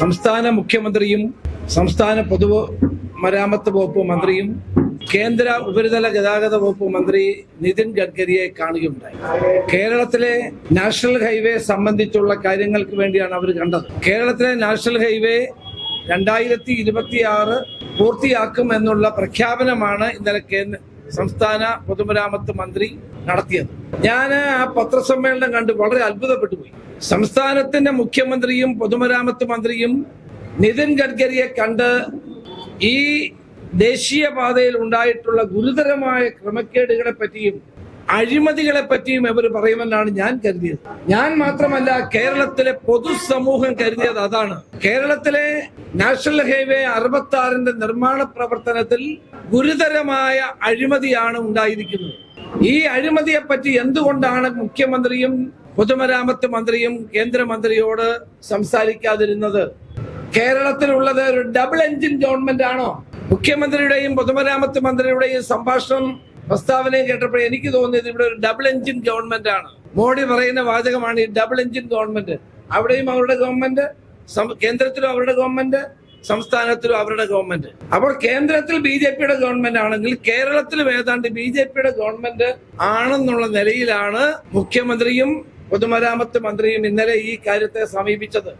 സംസ്ഥാന മുഖ്യമന്ത്രിയും സംസ്ഥാന പൊതു മരാമത്ത് വകുപ്പ് മന്ത്രിയും കേന്ദ്ര ഉപരിതല ഗതാഗത വകുപ്പ് മന്ത്രി നിതിൻ ഗഡ്കരിയെ കാണുകയുണ്ടായി. കേരളത്തിലെ നാഷണൽ ഹൈവേ സംബന്ധിച്ചുള്ള കാര്യങ്ങൾക്ക് വേണ്ടിയാണ് അവർ കണ്ടത്. കേരളത്തിലെ നാഷണൽ ഹൈവേ രണ്ടായിരത്തി പൂർത്തിയാക്കും എന്നുള്ള പ്രഖ്യാപനമാണ് ഇന്നലെ കേന്ദ്ര സംസ്ഥാന പൊതുമരാമത്ത് മന്ത്രി നടത്തിയത്. ഞാൻ ആ പത്രസമ്മേളനം കണ്ട് വളരെ അത്ഭുതപ്പെട്ടു പോയി. സംസ്ഥാനത്തിന്റെ മുഖ്യമന്ത്രിയും പൊതുമരാമത്ത് മന്ത്രിയും നിതിൻ ഗഡ്കരിയെ കണ്ട് ഈ ദേശീയപാതയിൽ ഉണ്ടായിട്ടുള്ള ഗുരുതരമായ ക്രമക്കേടുകളെ പറ്റിയും അഴിമതികളെ പറ്റിയും ഇവർ പറയുമെന്നാണ് ഞാൻ കരുതിയത്. ഞാൻ മാത്രമല്ല കേരളത്തിലെ പൊതുസമൂഹം കരുതിയത് അതാണ്. കേരളത്തിലെ നാഷണൽ ഹൈവേ അറുപത്തി ആറിന്റെ നിർമ്മാണ പ്രവർത്തനത്തിൽ ഗുരുതരമായ അഴിമതിയാണ് ഉണ്ടായിരിക്കുന്നത്. ഈ അഴിമതിയെ പറ്റി എന്തുകൊണ്ടാണ് മുഖ്യമന്ത്രിയും പൊതുമരാമത്ത് മന്ത്രിയും കേന്ദ്രമന്ത്രിയോട് സംസാരിക്കാതിരുന്നത്? കേരളത്തിലുള്ളത് ഒരു ഡബിൾ എഞ്ചിൻ ഗവൺമെന്റ് ആണോ മുഖ്യമന്ത്രിയുടെയും പൊതുമരാമത്ത് മന്ത്രിയുടെയും സംഭാഷണം പ്രസ്താവനയും കേട്ടപ്പോൾ എനിക്ക് തോന്നിയത് ഇവിടെ ഒരു ഡബിൾ എഞ്ചിൻ ഗവൺമെന്റ് ആണ്. മോഡി പറയുന്ന വാചകമാണ് ഈ ഡബിൾ എഞ്ചിൻ ഗവൺമെന്റ് അവിടെയും അവരുടെ ഗവൺമെന്റ് കേന്ദ്രത്തിലും അവരുടെ ഗവൺമെന്റ് സംസ്ഥാനത്തിലും അവരുടെ ഗവൺമെന്റ് അപ്പോൾ കേന്ദ്രത്തിൽ ബി ജെ പിയുടെ ഗവൺമെന്റ് ആണെങ്കിൽ കേരളത്തിലും ഏതാണ്ട് ബി ജെ പിയുടെ ഗവൺമെന്റ് ആണെന്നുള്ള നിലയിലാണ് മുഖ്യമന്ത്രിയും പൊതുമരാമത്ത് മന്ത്രിയും ഇന്നലെ ഈ കാര്യത്തെ സമീപിച്ചത്.